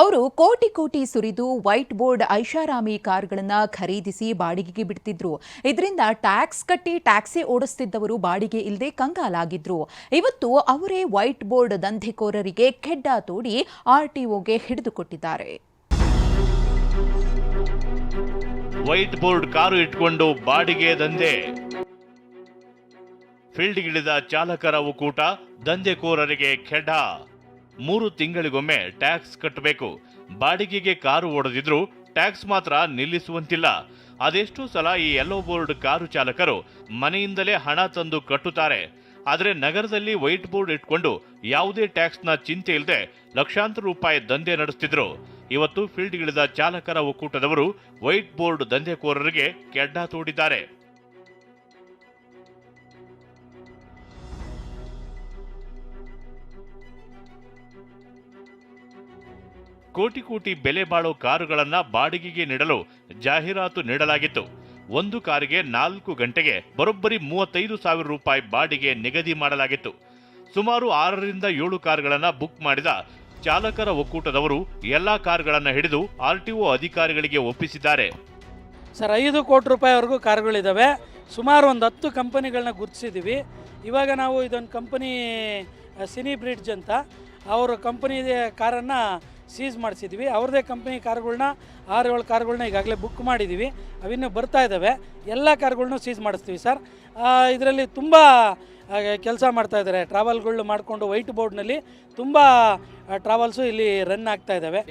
ಅವರು ಕೋಟಿ ಕೋಟಿ ಸುರಿದು ವೈಟ್ ಬೋರ್ಡ್ ಐಷಾರಾಮಿ ಕಾರ್ಗಳನ್ನು ಖರೀದಿಸಿ ಬಾಡಿಗೆಗೆ ಬಿಡ್ತಿದ್ರು. ಇದರಿಂದ ಟ್ಯಾಕ್ಸ್ ಕಟ್ಟಿ ಟ್ಯಾಕ್ಸಿ ಓಡಿಸ್ತಿದ್ದವರು ಬಾಡಿಗೆ ಇಲ್ಲದೆ ಕಂಗಾಲಾಗಿದ್ರು. ಇವತ್ತು ಅವರೇ ವೈಟ್ ಬೋರ್ಡ್ ದಂಧೆಕೋರರಿಗೆ ಕೆಡ್ಡ ತೋಡಿ ಆರ್ಟಿಒಗೆ ಹಿಡಿದುಕೊಟ್ಟಿದ್ದಾರೆ. ವೈಟ್ ಬೋರ್ಡ್ ಕಾರು ಇಟ್ಕೊಂಡು ಬಾಡಿಗೆ ದಂಧೆ. ಫೀಲ್ಡ್ಗಿಳಿದ ಚಾಲಕರ ಒಕ್ಕೂಟ ದಂಧೆಕೋರರಿಗೆ ಕೆಡ್ಡ ಮೂರು ತಿಂಗಳಿಗೊಮ್ಮೆ ಟ್ಯಾಕ್ಸ್ ಕಟ್ಟಬೇಕು. ಬಾಡಿಗೆಗೆ ಕಾರು ಓಡದಿದ್ರು ಟ್ಯಾಕ್ಸ್ ಮಾತ್ರ ನಿಲ್ಲಿಸುವಂತಿಲ್ಲ. ಅದೆಷ್ಟೋ ಸಲ ಈ ಯೆಲ್ಲೋ ಬೋರ್ಡ್ ಕಾರು ಚಾಲಕರು ಮನೆಯಿಂದಲೇ ಹಣ ತಂದು ಕಟ್ಟುತ್ತಾರೆ. ಆದರೆ ನಗರದಲ್ಲಿ ವೈಟ್ ಬೋರ್ಡ್ ಇಟ್ಕೊಂಡು ಯಾವುದೇ ಟ್ಯಾಕ್ಸ್ನ ಚಿಂತೆ ಇಲ್ಲದೆ ಲಕ್ಷಾಂತರ ರೂಪಾಯಿ ದಂಧೆ ನಡೆಸ್ತಿದ್ರು. ಇವತ್ತು ಫೀಲ್ಡ್ಗಿಳಿದ ಚಾಲಕರ ಒಕ್ಕೂಟದವರು ವೈಟ್ ಬೋರ್ಡ್ ದಂಧೆಕೋರರಿಗೆ ಕೆಡ್ಡ ತೋಡಿದ್ದಾರೆ. ಕೋಟಿ ಕೋಟಿ ಬೆಲೆ ಬಾಳೋ ಕಾರುಗಳನ್ನು ಬಾಡಿಗೆಗೆ ನೀಡಲು ಜಾಹೀರಾತು ನೀಡಲಾಗಿತ್ತು. ಒಂದು ಕಾರಿಗೆ ನಾಲ್ಕು ಗಂಟೆಗೆ ಬರೋಬ್ಬರಿ ಮೂವತ್ತೈದು ಸಾವಿರ ರೂಪಾಯಿ ಬಾಡಿಗೆ ನಿಗದಿ ಮಾಡಲಾಗಿತ್ತು. ಸುಮಾರು ಆರರಿಂದ ಏಳು ಕಾರುಗಳನ್ನು ಬುಕ್ ಮಾಡಿದ ಚಾಲಕರ ಒಕ್ಕೂಟದವರು ಎಲ್ಲಾ ಕಾರುಗಳನ್ನು ಹಿಡಿದು ಆರ್ಟಿಒ ಅಧಿಕಾರಿಗಳಿಗೆ ಒಪ್ಪಿಸಿದ್ದಾರೆ. ಸರ್, ಐದು ಕೋಟಿ ರೂಪಾಯಿವರೆಗೂ ಕಾರುಗಳಿದ್ದಾವೆ ಸುಮಾರು ಒಂದು ಹತ್ತು ಕಂಪನಿಗಳನ್ನ ಗುರುತಿಸಿದ್ದೀವಿ ಇವಾಗ ನಾವು ಇದೊಂದು ಕಂಪನಿ, ಸಿನಿ ಬ್ರಿಡ್ಜ್ ಅಂತ. ಅವರ ಕಂಪನಿ ಕಾರನ್ನು ಸೀಸ್ ಮಾಡಿಸಿದ್ವಿ. ಅವ್ರದ್ದೇ ಕಂಪ್ನಿ ಕಾರ್ಗಳನ್ನ, ಆರು ಏಳು ಕಾರ್ಗಳನ್ನ ಈಗಾಗಲೇ ಬುಕ್ ಮಾಡಿದ್ದೀವಿ ಅವಿನ್ನೂ ಬರ್ತಾ ಇದ್ದಾವೆ ಎಲ್ಲ ಕಾರ್ಗಳನ್ನು ಸೀಸ್ ಮಾಡಿಸ್ತೀವಿ ಸರ್. ಇದರಲ್ಲಿ ತುಂಬ ಕೆಲಸ ಮಾಡ್ತಾ ಇದ್ದಾರೆ ಟ್ರಾವೆಲ್ಗಳು ಮಾಡಿಕೊಂಡು ವೈಟ್ ಬೋರ್ಡ್ನಲ್ಲಿ ತುಂಬ ಟ್ರಾವೆಲ್ಸು ಇಲ್ಲಿ ರನ್ ಆಗ್ತಾ ಇದ್ದಾವೆ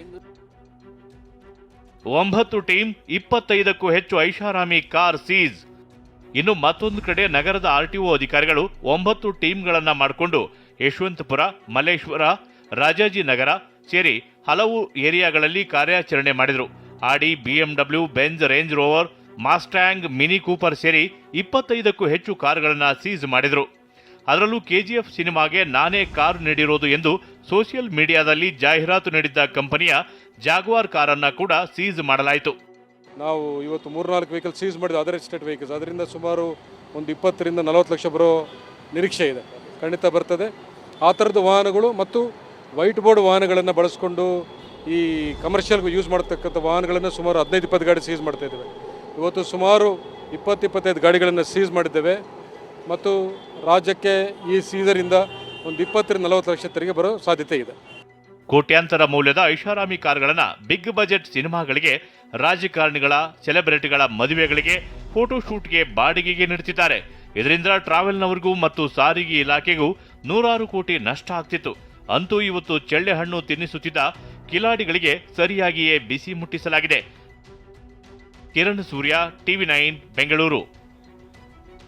ಒಂಬತ್ತು ಟೀಮ್, ಇಪ್ಪತ್ತೈದಕ್ಕೂ ಹೆಚ್ಚು ಐಷಾರಾಮಿ ಕಾರ್ ಸೀಸ್. ಇನ್ನು ಮತ್ತೊಂದು ಕಡೆ ನಗರದ ಆರ್ಟಿಒ ಅಧಿಕಾರಿಗಳು ಒಂಬತ್ತು ಟೀಮ್ಗಳನ್ನು ಮಾಡಿಕೊಂಡು ಯಶವಂತಪುರ, ಮಲ್ಲೇಶ್ವರ, ರಾಜಾಜಿನಗರ ಸೇರಿ ಹಲವು ಏರಿಯಾಗಳಲ್ಲಿ ಕಾರ್ಯಾಚರಣೆ ಮಾಡಿದರು. Audi, BMW, Benz, Range Rover, Mustang, Mini Cooper ಸೇರಿ ಇಪ್ಪತ್ತೈದಕ್ಕೂ ಹೆಚ್ಚು ಕಾರ್ಗಳನ್ನು ಸೀಜ್ ಮಾಡಿದರು. ಅದರಲ್ಲೂ ಕೆಜಿಎಫ್ ಸಿನಿಮಾಗೆ ನಾನೇ ಕಾರು ನೀಡಿರೋದು ಎಂದು ಸೋಷಿಯಲ್ ಮೀಡಿಯಾದಲ್ಲಿ ಜಾಹೀರಾತು ನೀಡಿದ್ದ ಕಂಪನಿಯ ಜಾಗ್ವಾರ್ ಕಾರನ್ನು ಕೂಡ ಸೀಜ್ ಮಾಡಲಾಯಿತು. ನಾವು ಇವತ್ತು ಮೂರ್ನಾಲ್ಕು ವೆಹಿಕಲ್ ಸೀಜ್ ಮಾಡಿದ ಅದರ್ ಎಸ್ಟೇಟ್ ವೆಹಿಕಲ್ಸ್. ಅದರಿಂದ ಸುಮಾರು ಒಂದು ಇಪ್ಪತ್ತರಿಂದ ನಲವತ್ತು ಲಕ್ಷ ಬರೋ ನಿರೀಕ್ಷೆ ಇದೆ. ಖಂಡಿತ ಬರ್ತದೆ. ಆ ಥರದ ವಾಹನಗಳು ಮತ್ತು ವೈಟ್ ಬೋರ್ಡ್ ವಾಹನಗಳನ್ನು ಬಳಸ್ಕೊಂಡು ಈ ಕಮರ್ಷಿಯಲ್ಗೂ ಯೂಸ್ ಮಾಡ್ತಕ್ಕಂಥ ವಾಹನಗಳನ್ನು ಸುಮಾರು ಹದಿನೈದು, ಇಪ್ಪತ್ತು ಗಾಡಿ ಸೀಸ್ ಮಾಡ್ತಾ ಇದ್ದೇವೆ. ಇವತ್ತು ಸುಮಾರು ಇಪ್ಪತ್ತು, ಇಪ್ಪತ್ತೈದು ಗಾಡಿಗಳನ್ನು ಸೀಸ್ ಮಾಡಿದ್ದೇವೆ. ಮತ್ತು ರಾಜ್ಯಕ್ಕೆ ಈ ಸೀಸರಿಂದ ಒಂದು ಇಪ್ಪತ್ತರಿಂದ ನಲವತ್ತು ಲಕ್ಷ ತೆರಿಗೆ ಬರೋ ಸಾಧ್ಯತೆ ಇದೆ. ಕೋಟ್ಯಾಂತರ ಮೌಲ್ಯದ ಐಷಾರಾಮಿ ಕಾರ್ಗಳನ್ನು ಬಿಗ್ ಬಜೆಟ್ ಸಿನಿಮಾಗಳಿಗೆ, ರಾಜಕಾರಣಿಗಳ ಸೆಲೆಬ್ರಿಟಿಗಳ ಮದುವೆಗಳಿಗೆ ಫೋಟೋ ಶೂಟ್ಗೆ ಬಾಡಿಗೆಗೆ ನೀಡುತ್ತಿದ್ದಾರೆ. ಇದರಿಂದ ಟ್ರಾವೆಲ್ನವರಿಗೂ ಮತ್ತು ಸಾರಿಗೆ ಇಲಾಖೆಗೂ ನೂರಾರು ಕೋಟಿ ನಷ್ಟ ಆಗ್ತಿತ್ತು. ಅಂತೂ ಇವತ್ತು ಚೆಳ್ಳೆಹಣ್ಣು ತಿನ್ನಿಸುತ್ತಿದ್ದ ಕಿಲಾಡಿಗಳಿಗೆ ಸರಿಯಾಗಿಯೇ ಬಿಸಿ ಮುಟ್ಟಿಸಲಾಗಿದೆ. Kiran Surya TV nine Bengaluru.